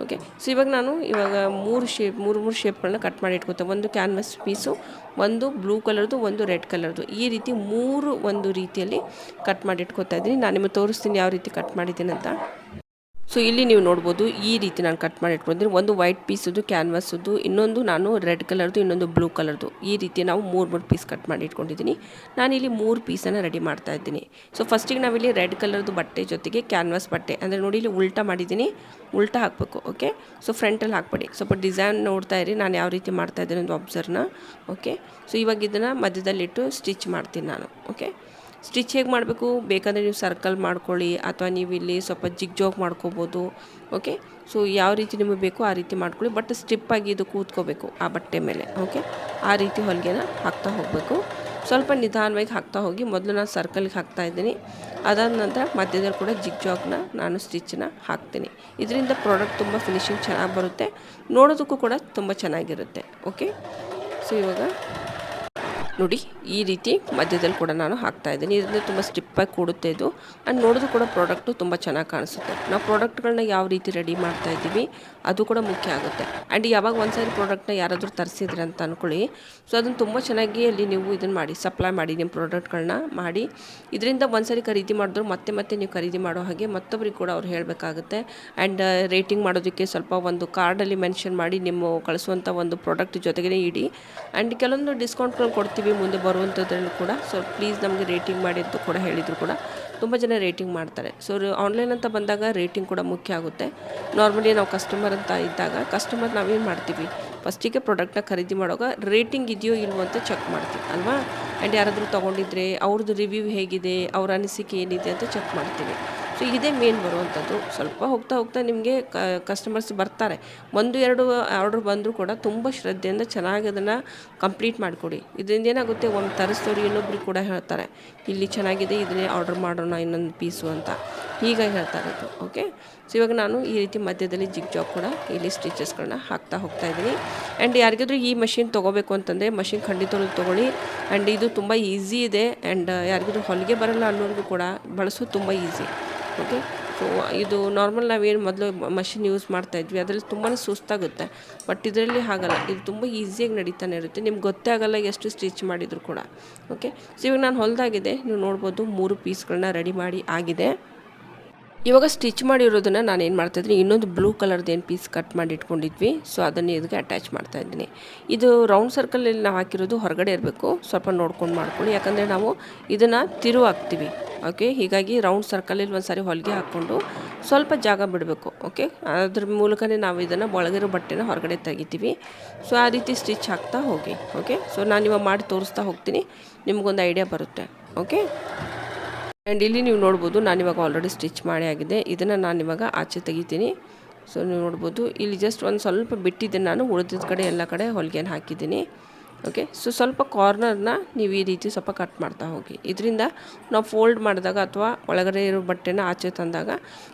Speaker 1: ಓಕೆ ಸೊ ಇವಾಗ ನಾನು ಇವಾಗ ಮೂರು ಶೇಪ್ ಮೂರು ಮೂರು ಶೇಪ್ಗಳನ್ನ ಕಟ್ ಮಾಡಿ ಇಟ್ಕೊತೆ ಒಂದು ಕ್ಯಾನ್ವಸ್ ಪೀಸು ಒಂದು ಬ್ಲೂ ಕಲರ್ದು ಒಂದು ರೆಡ್ ಕಲರ್ದು ಈ ರೀತಿ ಮೂರು ಒಂದು ರೀತಿಯಲ್ಲಿ ಕಟ್ ಮಾಡಿ ಇಟ್ಕೊತಾ ಇದ್ದೀನಿ. ನಾನು ನಿಮಗೆ ತೋರಿಸ್ತೀನಿ ಯಾವ ರೀತಿ ಕಟ್ ಮಾಡಿದ್ದೀನಿ ಅಂತ ಸೊ ಇಲ್ಲಿ ನೀವು ನೋಡ್ಬೋದು, ಈ ರೀತಿ ನಾನು ಕಟ್ ಮಾಡಿ ಇಟ್ಕೊಂಡಿದ್ದೀನಿ. ಒಂದು ವೈಟ್ ಪೀಸದು ಕ್ಯಾನ್ವಾಸದ್ದು ಇನ್ನೊಂದು ನಾನು ರೆಡ್ ಕಲರ್ದು ಇನ್ನೊಂದು ಬ್ಲೂ ಕಲರ್ದು ಈ ರೀತಿ ನಾವು ಮೂರು ಮೂರು ಪೀಸ್ ಕಟ್ ಮಾಡಿ ಇಟ್ಕೊಂಡಿದ್ದೀನಿ. ನಾನಿಲ್ಲಿ ಮೂರು ಪೀಸನ್ನು ರೆಡಿ ಮಾಡ್ತಾ ಇದ್ದೀನಿ. ಸೊ ಫಸ್ಟಿಗೆ ನಾವಿಲ್ಲಿ ರೆಡ್ ಕಲರ್ದು ಬಟ್ಟೆ ಜೊತೆಗೆ ಕ್ಯಾನ್ವಾಸ್ ಬಟ್ಟೆ. ಅಂದರೆ ನೋಡಿ, ಇಲ್ಲಿ ಉಲ್ಟಾ ಮಾಡಿದ್ದೀನಿ. ಉಲ್ಟಾ ಹಾಕಬೇಕು ಓಕೆ ಸೊ ಫ್ರಂಟಲ್ಲಿ ಹಾಕ್ಬೇಡಿ. ಸ್ವಲ್ಪ ಡಿಸೈನ್ ನೋಡ್ತಾ ಇರಿ. ನಾನು ಯಾವ ರೀತಿ ಮಾಡ್ತಾ ಇದ್ದೀನಿ ಒಂದು ಅಬ್ಸರ್ವ್ನ ಓಕೆ ಸೊ ಇವಾಗ ಇದನ್ನು ಮಧ್ಯದಲ್ಲಿಟ್ಟು ಸ್ಟಿಚ್ ಮಾಡ್ತೀನಿ ನಾನು ಓಕೆ ಸ್ಟಿಚ್ ಹೇಗೆ ಮಾಡಬೇಕು? ಬೇಕಂದರೆ ನೀವು ಸರ್ಕಲ್ ಮಾಡ್ಕೊಳ್ಳಿ, ಅಥವಾ ನೀವು ಇಲ್ಲಿ ಸ್ವಲ್ಪ ಜಿಗ್ ಜೋಗ್ ಮಾಡ್ಕೋಬೋದು, ಓಕೆ? ಸೊ, ಯಾವ ರೀತಿ ನಿಮಗೆ ಬೇಕೋ ಆ ರೀತಿ ಮಾಡ್ಕೊಳ್ಳಿ, ಬಟ್ ಸ್ಟಿಪ್ಪಾಗಿ ಇದು ಕೂತ್ಕೋಬೇಕು, ಆ ಬಟ್ಟೆ ಮೇಲೆ, ಓಕೆ? ಆ ರೀತಿ ಹೊಲಿಗೆನ ಹಾಕ್ತಾ ಹೋಗಬೇಕು. ಸ್ವಲ್ಪ ನಿಧಾನವಾಗಿ ಹಾಕ್ತಾ ಹೋಗಿ, ಮೊದಲು ನಾನು ಸರ್ಕಲ್ಗೆ ಹಾಕ್ತಾ ಇದ್ದೀನಿ. ಅದಾದ ನಂತರ ಮಧ್ಯದಲ್ಲಿ ಕೂಡ ಜಿಗ್ ಜಾಗ್ನ ನಾನು ಸ್ಟಿಚ್ಚನ್ನ ಹಾಕ್ತೀನಿ. ಇದರಿಂದ ಪ್ರಾಡಕ್ಟ್ ತುಂಬ ಫಿನಿಶಿಂಗ್ ಚೆನ್ನಾಗಿ ಬರುತ್ತೆ, ನೋಡೋದಕ್ಕೂ ಕೂಡ ತುಂಬ ಚೆನ್ನಾಗಿರುತ್ತೆ, ಓಕೆ? ಸೊ, ಇವಾಗ ನೋಡಿ, ಈ ರೀತಿ ಮಧ್ಯದಲ್ಲಿ ಕೂಡ ನಾನು ಹಾಕ್ತಾ ಇದ್ದೀನಿ. ಇದರಿಂದ ತುಂಬ ಸ್ಟಿಪ್ಪಾಗಿ ಕೂಡುತ್ತೆ ಇದು. ಆ್ಯಂಡ್ ನೋಡೋದು ಕೂಡ ಪ್ರಾಡಕ್ಟು ತುಂಬ ಚೆನ್ನಾಗಿ ಕಾಣಿಸುತ್ತೆ. ನಾವು ಪ್ರಾಡಕ್ಟ್ಗಳನ್ನ ಯಾವ ರೀತಿ ರೆಡಿ ಮಾಡ್ತಾ ಇದ್ದೀವಿ, ಅದು ಕೂಡ ಮುಖ್ಯ ಆಗುತ್ತೆ. ಆ್ಯಂಡ್ ಯಾವಾಗ ಒಂದು ಸಾರಿ ಪ್ರಾಡಕ್ಟ್ನ ಯಾರಾದರೂ ತರಿಸಿದ್ರೆ ಅಂತ ಅಂದ್ಕೊಳ್ಳಿ ಸೊ ಅದನ್ನು ತುಂಬ ಚೆನ್ನಾಗಿ ಅಲ್ಲಿ ನೀವು ಇದನ್ನು ಮಾಡಿ ಸಪ್ಲೈ ಮಾಡಿ ನಿಮ್ಮ ಪ್ರಾಡಕ್ಟ್ಗಳನ್ನ ಮಾಡಿ. ಇದರಿಂದ ಒಂದು ಸಾರಿ ಖರೀದಿ ಮಾಡಿದ್ರು ಮತ್ತೆ ಮತ್ತೆ ನೀವು ಖರೀದಿ ಮಾಡೋ ಹಾಗೆ ಮತ್ತೊಬ್ಬರಿಗೆ ಕೂಡ ಅವ್ರು ಹೇಳಬೇಕಾಗುತ್ತೆ. ಆ್ಯಂಡ್ ರೇಟಿಂಗ್ ಮಾಡೋದಕ್ಕೆ ಸ್ವಲ್ಪ ಒಂದು ಕಾರ್ಡಲ್ಲಿ ಮೆನ್ಷನ್ ಮಾಡಿ ನಿಮ್ಮ ಕಳಿಸುವಂಥ ಒಂದು ಪ್ರಾಡಕ್ಟ್ ಜೊತೆಗೇ ಇಡಿ. ಆ್ಯಂಡ್ ಕೆಲವೊಂದು ಡಿಸ್ಕೌಂಟ್ಗಳು ಕೊಡ್ತೀವಿ ಮುಂದೆ ಬರುವಂಥದ್ರಲ್ಲಿ ಕೂಡ ಸೊ ಪ್ಲೀಸ್ ನಮಗೆ ರೇಟಿಂಗ್ ಮಾಡಿ ಅಂತ ಕೂಡ ಹೇಳಿದರು ಕೂಡ, ತುಂಬ ಜನ ರೇಟಿಂಗ್ ಮಾಡ್ತಾರೆ. ಸೊ ಆನ್ಲೈನ್ ಅಂತ ಬಂದಾಗ ರೇಟಿಂಗ್ ಕೂಡ ಮುಖ್ಯ ಆಗುತ್ತೆ. ನಾರ್ಮಲಿ ನಾವು ಕಸ್ಟಮರ್ ಅಂತ ಇದ್ದಾಗ ಕಸ್ಟಮರ್ ನಾವೇನು ಮಾಡ್ತೀವಿ? ಫಸ್ಟಿಗೆ ಪ್ರಾಡಕ್ಟ್ನ ಖರೀದಿ ಮಾಡುವಾಗ ರೇಟಿಂಗ್ ಇದೆಯೋ ಇಲ್ವೋ ಅಂತ ಚೆಕ್ ಮಾಡ್ತೀವಿ, ಅಲ್ವಾ? ಆ್ಯಂಡ್ ಯಾರಾದರೂ ತೊಗೊಂಡಿದ್ರೆ ಅವ್ರದ್ದು ರಿವ್ಯೂ ಹೇಗಿದೆ, ಅವ್ರ ಅನಿಸಿಕೆ ಏನಿದೆ ಅಂತ ಚೆಕ್ ಮಾಡ್ತೀವಿ. ಸೊ ಇದೇ ಮೇನ್ ಬರುವಂಥದ್ದು. ಸ್ವಲ್ಪ ಹೋಗ್ತಾ ಹೋಗ್ತಾ ನಿಮಗೆ ಕಸ್ಟಮರ್ಸ್ ಬರ್ತಾರೆ. ಒಂದು, ಎರಡು ಆರ್ಡ್ರ್ ಬಂದರೂ ಕೂಡ ತುಂಬ ಶ್ರದ್ಧೆಯಿಂದ ಚೆನ್ನಾಗಿ ಅದನ್ನು ಕಂಪ್ಲೀಟ್ ಮಾಡಿಕೊಡಿ. ಇದರಿಂದ ಏನಾಗುತ್ತೆ, ಒಂದು ತರಿಸಿದವ್ರು ಇನ್ನೊಬ್ರಿಗೆ ಕೂಡ ಹೇಳ್ತಾರೆ, ಇಲ್ಲಿ ಚೆನ್ನಾಗಿದೆ, ಇದನ್ನೇ ಆರ್ಡ್ರ್ ಮಾಡೋಣ, ಇನ್ನೊಂದು ಪೀಸು ಅಂತ. ಹೀಗೆ ಹೇಳ್ತಾರೆ ಅದು ಓಕೆ ಸೊ ಇವಾಗ ನಾನು ಈ ರೀತಿ ಮಧ್ಯದಲ್ಲಿ ಜಿಗ್ ಜಾಬ್ ಕೂಡ ಇಲ್ಲಿ ಸ್ಟಿಚಸ್ಗಳನ್ನ ಹಾಕ್ತಾ ಹೋಗ್ತಾ ಇದ್ದೀನಿ. ಆ್ಯಂಡ್ ಯಾರಿಗಾದ್ರೂ ಈ ಮಷಿನ್ ತೊಗೋಬೇಕು ಅಂತಂದರೆ ಮಷಿನ್ ಖಂಡಿತವಾಗಿ ತೊಗೊಳ್ಳಿ. ಆ್ಯಂಡ್ ಇದು ತುಂಬ ಈಸಿ ಇದೆ. ಆ್ಯಂಡ್ ಯಾರಿಗಾದ್ರೂ ಹೊಲಿಗೆ ಬರಲ್ಲ ಅನ್ನೋರಿಗೂ ಕೂಡ ಬಳಸೋದು ತುಂಬ ಈಸಿ ಓಕೆ ಸೊ, ಇದು ನಾರ್ಮಲ್ ನಾವೇನು ಮೊದಲು ಮಷಿನ್ ಯೂಸ್ ಮಾಡ್ತಾ ಇದ್ವಿ, ಅದರಲ್ಲಿ ತುಂಬಾ ಸುಸ್ತಾಗುತ್ತೆ. ಬಟ್ ಇದರಲ್ಲಿ ಹಾಗಲ್ಲ, ಇದು ತುಂಬ ಈಸಿಯಾಗಿ ನಡೀತಾನೆ ಇರುತ್ತೆ. ನಿಮ್ಗೆ ಗೊತ್ತೇ ಆಗಲ್ಲ ಎಷ್ಟು ಸ್ಟಿಚ್ ಮಾಡಿದ್ರು ಕೂಡ. ಓಕೆ ಸೊ ಇವಾಗ ನಾನು ಹೊಲ್ದಾಗಿದೆ, ನೀವು ನೋಡ್ಬೋದು ಮೂರು ಪೀಸ್ಗಳನ್ನ ರೆಡಿ ಮಾಡಿ ಆಗಿದೆ. ಇವಾಗ ಸ್ಟಿಚ್ ಮಾಡಿರೋದನ್ನು ನಾನು ಏನು ಮಾಡ್ತಾಯಿದ್ದೀನಿ, ಇನ್ನೊಂದು ಬ್ಲೂ ಕಲರ್ದು ಏನು ಪೀಸ್ ಕಟ್ ಮಾಡಿ ಇಟ್ಕೊಂಡಿದ್ವಿ ಸೊ ಅದನ್ನು ಇದಕ್ಕೆ ಅಟ್ಯಾಚ್ ಮಾಡ್ತಾ ಇದ್ದೀನಿ ಇದು ರೌಂಡ್ ಸರ್ಕಲಲ್ಲಿ ನಾವು ಹಾಕಿರೋದು ಹೊರಗಡೆ ಇರಬೇಕು. ಸ್ವಲ್ಪ ನೋಡ್ಕೊಂಡು ಮಾಡ್ಕೊಳ್ಳಿ. ಯಾಕಂದರೆ ನಾವು ಇದನ್ನು ತಿರು ಹಾಕ್ತೀವಿ. ಓಕೆ ಹೀಗಾಗಿ ರೌಂಡ್ ಸರ್ಕಲಲ್ಲಿ ಒಂದು ಸಾರಿ ಹೊಲಿಗೆ ಹಾಕ್ಕೊಂಡು ಸ್ವಲ್ಪ ಜಾಗ ಬಿಡಬೇಕು. ಓಕೆ ಅದ್ರ ಮೂಲಕನೇ ನಾವು ಇದನ್ನು ಒಳಗಿರೋ ಬಟ್ಟೆನ ಹೊರಗಡೆ ತೆಗಿತೀವಿ. ಸೊ ಆ ರೀತಿ ಸ್ಟಿಚ್ ಹಾಕ್ತಾ ಹೋಗಿ. ಓಕೆ ಸೊ ನಾನು ಇವಾಗ ಮಾಡಿ ತೋರಿಸ್ತಾ ಹೋಗ್ತೀನಿ. ನಿಮಗೊಂದು ಐಡಿಯಾ ಬರುತ್ತೆ. ಓಕೆ ಆ್ಯಂಡ್ ಇಲ್ಲಿ ನೀವು ನೋಡ್ಬೋದು ನಾನಿವಾಗ ಆಲ್ರೆಡಿ ಸ್ಟಿಚ್ ಮಾಡಿ ಆಗಿದೆ ಇದನ್ನು ನಾನಿವಾಗ ಆಚೆ ತೆಗಿತೀನಿ. ಸೊ ನೀವು ನೋಡ್ಬೋದು, ಇಲ್ಲಿ ಜಸ್ಟ್ ಒಂದು ಸ್ವಲ್ಪ ಬಿಟ್ಟಿದ್ದೆ ನಾನು ಉಳಿದಿದ್ದ ಕಡೆ ಎಲ್ಲ ಕಡೆ ಹೊಲಿಗೆನ ಹಾಕಿದ್ದೀನಿ. ಓಕೆ ಸೊ ಸ್ವಲ್ಪ ಕಾರ್ನರ್ನ ನೀವು ಈ ರೀತಿ ಸ್ವಲ್ಪ ಕಟ್ ಮಾಡ್ತಾ ಹೋಗಿ. ಇದರಿಂದ ನಾವು ಫೋಲ್ಡ್ ಮಾಡಿದಾಗ ಅಥವಾ ಒಳಗಡೆ ಇರೋ ಬಟ್ಟೆನ ಆಚೆ ತಂದಾಗ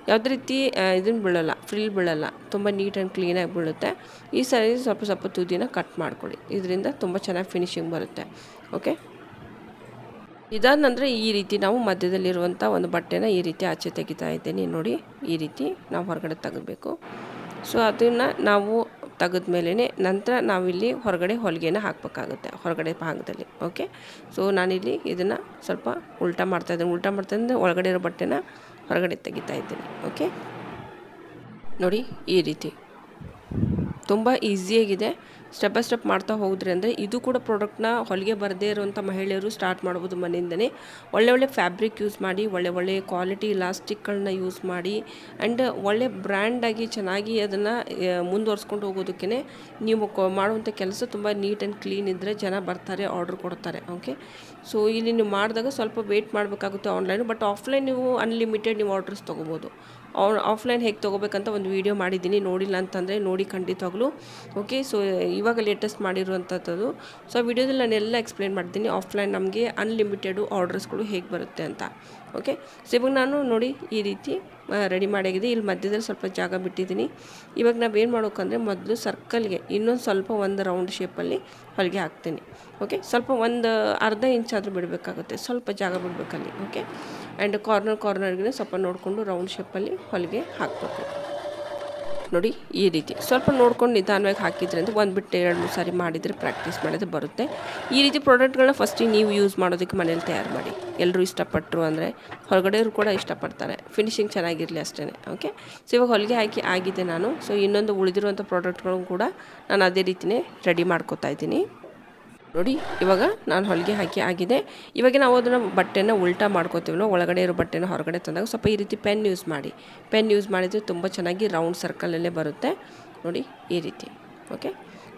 Speaker 1: ಯಾವುದೇ ರೀತಿ ಇದನ್ನು ಬೀಳಲ್ಲ ಫ್ರಿಲ್ ಬೀಳಲ್ಲ, ತುಂಬ ನೀಟ್ ಆ್ಯಂಡ್ ಕ್ಲೀನಾಗಿ ಬೀಳುತ್ತೆ. ಈ ಸರಿ ಸ್ವಲ್ಪ ಸ್ವಲ್ಪ ತುದಿನ ಕಟ್ ಮಾಡ್ಕೊಳ್ಳಿ. ಇದರಿಂದ ತುಂಬ ಚೆನ್ನಾಗಿ ಫಿನಿಶಿಂಗ್ ಬರುತ್ತೆ. ಓಕೆ ಇದಾದ ಈ ರೀತಿ ನಾವು ಮಧ್ಯದಲ್ಲಿರುವಂಥ ಒಂದು ಬಟ್ಟೆನ ಈ ರೀತಿ ಆಚೆ ತೆಗಿತಾ ಇದ್ದೀನಿ. ನೋಡಿ, ಈ ರೀತಿ ನಾವು ಹೊರಗಡೆ ತೆಗಬೇಕು ಸೊ ಅದನ್ನು ನಾವು ತೆಗೆದ ಮೇಲೇ ನಂತರ ನಾವಿಲ್ಲಿ ಹೊರಗಡೆ ಹೊಲಿಗೆನ ಹಾಕಬೇಕಾಗುತ್ತೆ, ಹೊರಗಡೆ ಭಾಗದಲ್ಲಿ. ಓಕೆ ಸೊ ನಾನಿಲ್ಲಿ ಇದನ್ನು ಸ್ವಲ್ಪ ಉಲ್ಟಾ ಮಾಡ್ತಾಯಿದ್ದೀನಿ ಉಲ್ಟಾ ಮಾಡ್ತಾಯಿದ್ದರೆ ಒಳಗಡೆ ಇರೋ ಬಟ್ಟೆನ ಹೊರಗಡೆ ತೆಗಿತಾ ಇದ್ದೀನಿ. ಓಕೆ ನೋಡಿ, ಈ ರೀತಿ. ತುಂಬ ಈಸಿಯಾಗಿದೆ ಸ್ಟೆಪ್ ಬೈ ಸ್ಟೆಪ್ ಮಾಡ್ತಾ ಹೋದ್ರೆ ಅಂದರೆ ಇದು ಕೂಡ ಪ್ರಾಡಕ್ಟ್ನ ಹೊಲಿಗೆ ಬರದೇ ಇರುವಂಥ ಮಹಿಳೆಯರು ಸ್ಟಾರ್ಟ್ ಮಾಡ್ಬೋದು ಮನೆಯಿಂದನೇ. ಒಳ್ಳೆ ಒಳ್ಳೆ ಫ್ಯಾಬ್ರಿಕ್ ಯೂಸ್ ಮಾಡಿ, ಒಳ್ಳೆ ಒಳ್ಳೆ ಕ್ವಾಲಿಟಿ ಇಲಾಸ್ಟಿಕ್ಗಳನ್ನ ಯೂಸ್ ಮಾಡಿ ಆ್ಯಂಡ್ ಒಳ್ಳೆ ಬ್ರ್ಯಾಂಡಾಗಿ ಚೆನ್ನಾಗಿ ಅದನ್ನು ಮುಂದುವರ್ಸ್ಕೊಂಡು ಹೋಗೋದಕ್ಕೆ ನೀವು ಮಾಡುವಂಥ ಕೆಲಸ ತುಂಬ ನೀಟ್ ಆ್ಯಂಡ್ ಕ್ಲೀನ್ ಇದ್ದರೆ ಜನ ಬರ್ತಾರೆ ಆರ್ಡ್ರ್ ಕೊಡ್ತಾರೆ ಓಕೆ ಸೊ ಇಲ್ಲಿ ನೀವು ಮಾಡಿದಾಗ ಸ್ವಲ್ಪ ವೆಯ್ಟ್ ಮಾಡಬೇಕಾಗುತ್ತೆ ಆನ್ಲೈನು ಬಟ್ ಆಫ್ಲೈನ್ ನೀವು ಅನ್ಲಿಮಿಟೆಡ್ ನೀವು ಆರ್ಡ್ರಸ್ ತೊಗೋಬೋದು. ಆಫ್ಲೈನ್ ಹೇಗೆ ತೊಗೋಬೇಕಂತ ಒಂದು ವಿಡಿಯೋ ಮಾಡಿದ್ದೀನಿ. ನೋಡಿಲ್ಲ ಅಂತಂದರೆ ನೋಡಿ ಖಂಡಿತವಾಗ್ಲೂ. ಓಕೆ, ಸೊ ಇವಾಗ ಲೇಟೆಸ್ಟ್ ಮಾಡಿರುವಂಥದ್ದು ಸೊ ಆ ವಿಡಿಯೋದಲ್ಲಿ ನಾನು ಎಲ್ಲ ಎಕ್ಸ್ಪ್ಲೇನ್ ಮಾಡ್ತೀನಿ. ಆಫ್ಲೈನ್ ನಮಗೆ ಅನ್ಲಿಮಿಟೆಡು ಆರ್ಡರ್ಸ್ಗಳು ಹೇಗೆ ಬರುತ್ತೆ ಅಂತ. ಓಕೆ, ಸೊ ಇವಾಗ ನಾನು ನೋಡಿ ಈ ರೀತಿ ರೆಡಿ ಮಾಡಿದೆ ಇಲ್ಲಿ ಮಧ್ಯದಲ್ಲಿ ಸ್ವಲ್ಪ ಜಾಗ ಬಿಟ್ಟಿದ್ದೀನಿ. ಇವಾಗ ನಾವೇನು ಮಾಡೋಕ್ಕಂದರೆ ಮೊದಲು ಸರ್ಕಲ್ಗೆ ಇನ್ನೊಂದು ಸ್ವಲ್ಪ ಒಂದು ರೌಂಡ್ ಶೇಪಲ್ಲಿ ಹೊಲಿಗೆ ಹಾಕ್ತೀನಿ. ಓಕೆ, ಸ್ವಲ್ಪ ಒಂದು ಅರ್ಧ ಇಂಚಾದರೂ ಬಿಡಬೇಕಾಗುತ್ತೆ. ಸ್ವಲ್ಪ ಜಾಗ ಬಿಡಬೇಕಲ್ಲಿ. ಓಕೆ ಆ್ಯಂಡ್ ಕಾರ್ನರ್ ಕಾರ್ನರ್ಗೆ ಸ್ವಲ್ಪ ನೋಡಿಕೊಂಡು ರೌಂಡ್ ಶೇಪಲ್ಲಿ ಹೊಲಿಗೆ ಹಾಕಬೇಕು. ನೋಡಿ, ಈ ರೀತಿ. ಸ್ವಲ್ಪ ನೋಡ್ಕೊಂಡು ನಿಧಾನವಾಗಿ ಹಾಕಿದ್ರೆ ಅಂತ ಒಂದು ಬಿಟ್ಟು ಎರಡು ಮೂರು ಸಾರಿ ಮಾಡಿದರೆ ಪ್ರಾಕ್ಟೀಸ್ ಮಾಡಿದ್ರೆ ಬರುತ್ತೆ. ಈ ರೀತಿ ಪ್ರಾಡಕ್ಟ್ಗಳನ್ನ ಫಸ್ಟಿಗೆ ನೀವು ಯೂಸ್ ಮಾಡೋದಕ್ಕೆ ಮನೇಲಿ ತಯಾರು ಮಾಡಿ. ಎಲ್ಲರೂ ಇಷ್ಟಪಟ್ಟರು ಅಂದರೆ ಹೊರಗಡೆಯವರು ಕೂಡ ಇಷ್ಟಪಡ್ತಾರೆ. ಫಿನಿಶಿಂಗ್ ಚೆನ್ನಾಗಿರಲಿ ಅಷ್ಟೇ ಓಕೆ ಸೊ ಇವಾಗ ಹೊಲಿಗೆ ಹಾಕಿ ಆಗಿದೆ ನಾನು. ಸೊ ಇನ್ನೊಂದು ಉಳಿದಿರುವಂಥ ಪ್ರಾಡಕ್ಟ್ಗಳು ಕೂಡ ನಾನು ಅದೇ ರೀತಿಯೇ ರೆಡಿ ಮಾಡ್ಕೋತಾ ಇದ್ದೀನಿ. ನೋಡಿ, ಇವಾಗ ನಾನು ಹೊಲಿಗೆ ಹಾಕಿ ಆಗಿದೆ. ಇವಾಗ ನಾವು ಅದನ್ನು ಬಟ್ಟೆನ ಉಲ್ಟಾ ಮಾಡ್ಕೋತೀವಲ್ಲ ಒಳಗಡೆ ಇರೋ ಬಟ್ಟೆನ ಹೊರಗಡೆ ತಂದಾಗ ಸ್ವಲ್ಪ ಈ ರೀತಿ ಪೆನ್ ಯೂಸ್ ಮಾಡಿ. ಪೆನ್ ಯೂಸ್ ಮಾಡಿದರೆ ತುಂಬ ಚೆನ್ನಾಗಿ ರೌಂಡ್ ಸರ್ಕಲಲ್ಲೇ ಬರುತ್ತೆ. ನೋಡಿ, ಈ ರೀತಿ. ಓಕೆ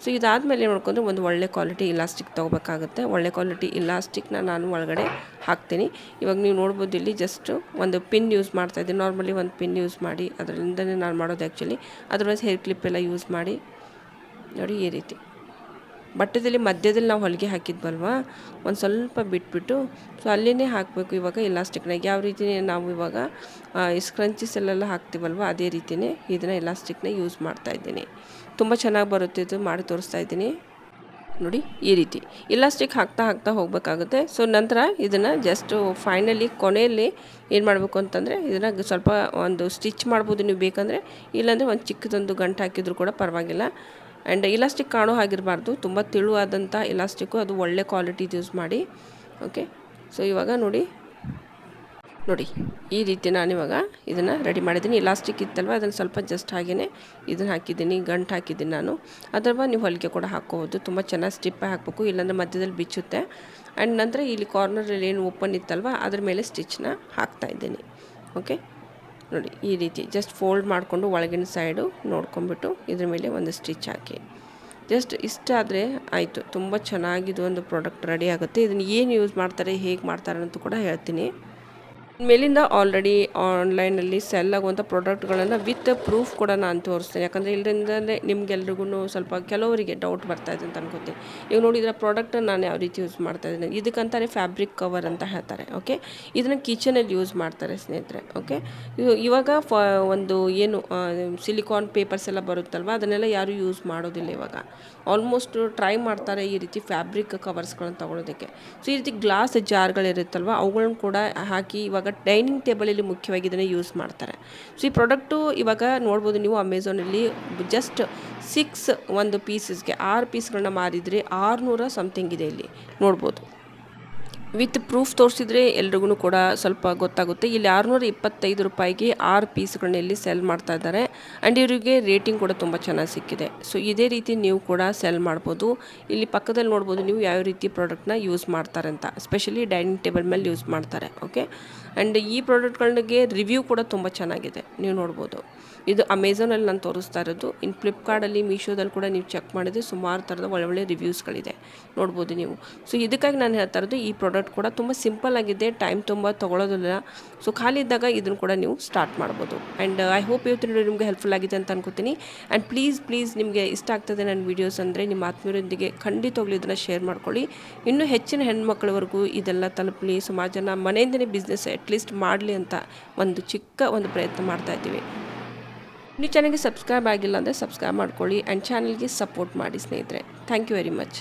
Speaker 1: ಸೊ ಇದಾದಮೇಲೆ ಏನು ಮಾಡ್ಕೊಂಡ್ರೆ, ಒಂದು ಒಳ್ಳೆ ಕ್ವಾಲಿಟಿ ಇಲಾಸ್ಟಿಕ್ ತೊಗೋಬೇಕಾಗುತ್ತೆ. ಒಳ್ಳೆ ಕ್ವಾಲಿಟಿ ಇಲಾಸ್ಟಿಕ್ನ ನಾನು ಒಳಗಡೆ ಹಾಕ್ತೀನಿ. ಇವಾಗ ನೀವು ನೋಡ್ಬೋದು ಇಲ್ಲಿ ಜಸ್ಟ್ ಒಂದು ಪಿನ್ ಯೂಸ್ ಮಾಡ್ತಾಯಿದ್ದೀನಿ ನಾರ್ಮಲಿ ಒಂದು ಪಿನ್ ಯೂಸ್ ಮಾಡಿ, ಅದರಿಂದನೇ ನಾನು ಮಾಡೋದು ಆ್ಯಕ್ಚುಲಿ ಅದರ್ವೈಸ್ ಹೇರ್ ಕ್ಲಿಪ್ ಎಲ್ಲ ಯೂಸ್ ಮಾಡಿ. ನೋಡಿ, ಈ ರೀತಿ. ಬಟ್ಟೆದಲ್ಲಿ ಮಧ್ಯದಲ್ಲಿ ನಾವು ಹೊಲಿಗೆ ಹಾಕಿದ್ವಲ್ವ? ಒಂದು ಸ್ವಲ್ಪ ಬಿಟ್ಬಿಟ್ಟು ಸೊ ಅಲ್ಲಿಯೇ ಹಾಕಬೇಕು ಇವಾಗ ಇಲಾಸ್ಟಿಕ್ನಾಗ ಯಾವ ರೀತಿ ನಾವು ಇವಾಗ ಸ್ಕ್ರಂಚಿಸ್ ಎಲ್ಲೆಲ್ಲ ಹಾಕ್ತೀವಲ್ವ, ಅದೇ ರೀತಿಯೇ ಇದನ್ನು ಇಲಾಸ್ಟಿಕ್ನ ಯೂಸ್ ಮಾಡ್ತಾ ಇದ್ದೀನಿ. ತುಂಬ ಚೆನ್ನಾಗಿ ಬರುತ್ತೆ ಇದು, ಮಾಡಿ ತೋರಿಸ್ತಾ ಇದ್ದೀನಿ. ನೋಡಿ, ಈ ರೀತಿ. ಇಲಾಸ್ಟಿಕ್ ಹಾಕ್ತಾ ಹಾಕ್ತಾ ಹೋಗಬೇಕಾಗುತ್ತೆ. ಸೊ ನಂತರ ಇದನ್ನು ಜಸ್ಟ್ ಫೈನಲಿ ಕೊನೆಯಲ್ಲಿ ಏನು ಮಾಡಬೇಕು ಅಂತಂದರೆ, ಇದನ್ನು ಸ್ವಲ್ಪ ಒಂದು ಸ್ಟಿಚ್ ಮಾಡ್ಬೋದು ನೀವು ಬೇಕಂದರೆ. ಇಲ್ಲಾಂದರೆ ಒಂದು ಚಿಕ್ಕದೊಂದು ಗಂಟು ಹಾಕಿದರೂ ಕೂಡ ಪರವಾಗಿಲ್ಲ. ಆ್ಯಂಡ್ ಇಲಾಸ್ಟಿಕ್ ಕಾಣೋ ಹಾಗಿರಬಾರ್ದು. ತುಂಬ ತಿಳುವಾದಂಥ ಇಲಾಸ್ಟಿಕ್ಕು ಅದು ಒಳ್ಳೆ ಕ್ವಾಲಿಟಿ ಯೂಸ್ ಮಾಡಿ. ಓಕೆ ಸೊ ಇವಾಗ ನೋಡಿ. ನೋಡಿ, ಈ ರೀತಿ ನಾನಿವಾಗ ಇದನ್ನು ರೆಡಿ ಮಾಡಿದ್ದೀನಿ. ಇಲಾಸ್ಟಿಕ್ ಇತ್ತಲ್ವ? ಅದನ್ನು ಸ್ವಲ್ಪ ಜಸ್ಟ್ ಹಾಗೆಯೇ ಇದನ್ನು ಹಾಕಿದ್ದೀನಿ, ಗಂಟು ಹಾಕಿದ್ದೀನಿ ನಾನು. ಅಥವಾ ನೀವು ಹೊಲಿಗೆ ಕೂಡ ಹಾಕ್ಕೋಬೋದು. ತುಂಬ ಚೆನ್ನಾಗಿ ಸ್ಟಿಪ್ಪೇ ಹಾಕಬೇಕು. ಇಲ್ಲಾಂದರೆ ಮಧ್ಯದಲ್ಲಿ ಬಿಚ್ಚುತ್ತೆ. ಆ್ಯಂಡ್ ನಂತರ ಇಲ್ಲಿ ಕಾರ್ನರಲ್ಲಿ ಏನು ಓಪನ್ ಇತ್ತಲ್ವ? ಅದ್ರ ಮೇಲೆ ಸ್ಟಿಚ್ನ ಹಾಕ್ತಾಯಿದ್ದೀನಿ ಓಕೆ ನೋಡಿ, ಈ ರೀತಿ ಜಸ್ಟ್ ಫೋಲ್ಡ್ ಮಾಡಿಕೊಂಡು ಒಳಗಿನ ಸೈಡು ನೋಡ್ಕೊಂಬಿಟ್ಟು ಇದ್ರ ಮೇಲೆ ಒಂದು ಸ್ಟಿಚ್ ಹಾಕಿ. ಜಸ್ಟ್ ಇಷ್ಟ ಆದರೆ ಆಯಿತು. ತುಂಬ ಚೆನ್ನಾಗಿದೆ ಒಂದು ಪ್ರಾಡಕ್ಟ್ ರೆಡಿ ಆಗುತ್ತೆ. ಇದನ್ನು ಏನು ಯೂಸ್ ಮಾಡ್ತಾರೆ, ಹೇಗೆ ಮಾಡ್ತಾರೆ ಅಂತ ಕೂಡ ಹೇಳ್ತೀನಿ. ಮೇಲಿಂದ ಆಲ್ರೆಡಿ ಆನ್ಲೈನಲ್ಲಿ ಸೆಲ್ ಆಗುವಂಥ ಪ್ರಾಡಕ್ಟ್ಗಳನ್ನು ವಿತ್ ಪ್ರೂಫ್ ಕೂಡ ನಾನು ತೋರಿಸ್ತೇನೆ. ಯಾಕಂದರೆ ಇದರಿಂದಲೇ ನಿಮ್ಗೆಲ್ರಿಗೂ ಸ್ವಲ್ಪ ಕೆಲವರಿಗೆ ಡೌಟ್ ಬರ್ತಾ ಇದೆ ಅಂತ ಅನ್ಕೋತೀನಿ ಈಗ ನೋಡಿದರೆ ಪ್ರಾಡಕ್ಟ್ ನಾನು ಯಾವ ರೀತಿ ಯೂಸ್ ಮಾಡ್ತಾ ಇದ್ದೀನಿ. ಇದಕ್ಕಂತಾರೆ ಫ್ಯಾಬ್ರಿಕ್ ಕವರ್ ಅಂತ ಹೇಳ್ತಾರೆ ಓಕೆ ಇದನ್ನು ಕಿಚನಲ್ಲಿ ಯೂಸ್ ಮಾಡ್ತಾರೆ ಸ್ನೇಹಿತರೆ ಓಕೆ ಇವಾಗ ಫ ಒಂದು ಏನು ಸಿಲಿಕಾನ್ ಪೇಪರ್ಸ್ ಎಲ್ಲ ಬರುತ್ತಲ್ವ? ಅದನ್ನೆಲ್ಲ ಯಾರೂ ಯೂಸ್ ಮಾಡೋದಿಲ್ಲ ಇವಾಗ. ಆಲ್ಮೋಸ್ಟ್ ಟ್ರೈ ಮಾಡ್ತಾರೆ ಈ ರೀತಿ ಫ್ಯಾಬ್ರಿಕ್ ಕವರ್ಸ್ಗಳನ್ನ ತೊಗೊಳೋದಕ್ಕೆ. ಸೊ ಈ ರೀತಿ ಗ್ಲಾಸ್ ಜಾರ್ಗಳಿರುತ್ತಲ್ವ ಅವುಗಳನ್ನ ಕೂಡ ಹಾಕಿ ಇವಾಗ ಡೈನಿಂಗ್ ಟೇಬಲಲ್ಲಿ ಮುಖ್ಯವಾಗಿ ಇದನ್ನು ಯೂಸ್ ಮಾಡ್ತಾರೆ. ಸೊ ಈ ಪ್ರಾಡಕ್ಟು ಇವಾಗ ನೋಡ್ಬೋದು ನೀವು ಅಮೆಝಾನಲ್ಲಿ ಜಸ್ಟ್ ಸಿಕ್ಸ್ ಒಂದು ಪೀಸಸ್ಗೆ ಆರು ಪೀಸ್ಗಳನ್ನ ಮಾರಿದರೆ ಆರುನೂರ ಸಮಥಿಂಗ್ ಇದೆ ಇಲ್ಲಿ. ನೋಡ್ಬೋದು. ವಿತ್ ಪ್ರೂಫ್ ತೋರಿಸಿದ್ರೆ ಎಲ್ರಿಗೂ ಕೂಡ ಸ್ವಲ್ಪ ಗೊತ್ತಾಗುತ್ತೆ. ಇಲ್ಲಿ ಆರುನೂರ ಇಪ್ಪತ್ತೈದು ರೂಪಾಯಿಗೆ ಆರು ಪೀಸ್ಗಳನ್ನ ಇಲ್ಲಿ ಸೆಲ್ ಮಾಡ್ತಾ ಇದ್ದಾರೆ. ಆ್ಯಂಡ್ ಇವರಿಗೆ ರೇಟಿಂಗ್ ಕೂಡ ತುಂಬ ಚೆನ್ನಾಗಿ ಸಿಕ್ಕಿದೆ. ಸೊ ಇದೇ ರೀತಿ ನೀವು ಕೂಡ ಸೆಲ್ ಮಾಡ್ಬೋದು. ಇಲ್ಲಿ ಪಕ್ಕದಲ್ಲಿ ನೋಡ್ಬೋದು ನೀವು ಯಾವ ರೀತಿ ಪ್ರಾಡಕ್ಟ್ನ ಯೂಸ್ ಮಾಡ್ತಾರೆ ಅಂತ. ಸ್ಪೆಷಲಿ ಡೈನಿಂಗ್ ಟೇಬಲ್ ಮೇಲೆ ಯೂಸ್ ಮಾಡ್ತಾರೆ. ಓಕೆ ಆ್ಯಂಡ್ ಈ ಪ್ರಾಡಕ್ಟ್ಗಳಿಗೆ ರಿವ್ಯೂ ಕೂಡ ತುಂಬ ಚೆನ್ನಾಗಿದೆ. ನೀವು ನೋಡ್ಬೋದು. ಇದು ಅಮೆಝಾನಲ್ಲಿ ನಾನು ತೋರಿಸ್ತಾ ಇರೋದು. ಇನ್ನು ಫ್ಲಿಪ್ಕಾರ್ಟಲ್ಲಿ, ಮೀಶೋದಲ್ಲಿ ಕೂಡ ನೀವು ಚೆಕ್ ಮಾಡಿದರೆ ಸುಮಾರು ಥರದ ಒಳ್ಳೆ ಒಳ್ಳೆ ರಿವ್ಯೂಸ್ಗಳಿದೆ. ನೋಡ್ಬೋದು ನೀವು. ಸೊ, ಇದಕ್ಕಾಗಿ ನಾನು ಹೇಳ್ತಾ ಇರೋದು, ಈ ಪ್ರಾಡಕ್ಟ್ ಕೂಡ ತುಂಬ ಸಿಂಪಲ್ ಆಗಿದೆ, ಟೈಮ್ ತುಂಬ ತೊಗೊಳೋದಿಲ್ಲ ಸೊ, ಖಾಲಿ ಇದ್ದಾಗ ಇದನ್ನು ಕೂಡ ನೀವು ಸ್ಟಾರ್ಟ್ ಮಾಡ್ಬೋದು. ಆ್ಯಂಡ್ ಐ ಹೋಪ್ ಇವತ್ತು ನಿಮಗೆ ಹೆಲ್ಪ್ಫುಲ್ ಆಗಿದೆ ಅಂತ ಅನ್ಕೋತೀನಿ. ಆ್ಯಂಡ್ ಪ್ಲೀಸ್ ಪ್ಲೀಸ್ ನಿಮಗೆ ಇಷ್ಟ ಆಗ್ತದೆ ನನ್ನ ವೀಡಿಯೋಸ್ ಅಂದರೆ, ನಿಮ್ಮ ಆತ್ಮೀಯರೊಂದಿಗೆ ಖಂಡಿತವಾಗ್ಲೂ ಇದನ್ನು ಶೇರ್ ಮಾಡ್ಕೊಳ್ಳಿ. ಇನ್ನೂ ಹೆಚ್ಚಿನ ಹೆಣ್ಮಕ್ಳವರೆಗೂ ಇದೆಲ್ಲ ತಲುಪಲಿ, ಸಮಾಜನ ಜನ ಮನೆಯಿಂದನೇ ಬಿಸ್ನೆಸ್ ಅಟ್ಲೀಸ್ಟ್ ಮಾಡಲಿ ಅಂತ ಒಂದು ಚಿಕ್ಕ ಒಂದು ಪ್ರಯತ್ನ ಮಾಡ್ತಾ ಇದ್ದೀವಿ. ನೀವು ಚಾನಲ್ಗೆ ಸಬ್ಸ್ಕ್ರೈಬ್ ಆಗಿಲ್ಲ ಅಂದರೆ ಸಬ್ಸ್ಕ್ರೈಬ್ ಮಾಡ್ಕೊಳ್ಳಿ ಆ್ಯಂಡ್ ಚಾನಲ್ಗೆ ಸಪೋರ್ಟ್ ಮಾಡಿ ಸ್ನೇಹಿತರೆ. Thank you very much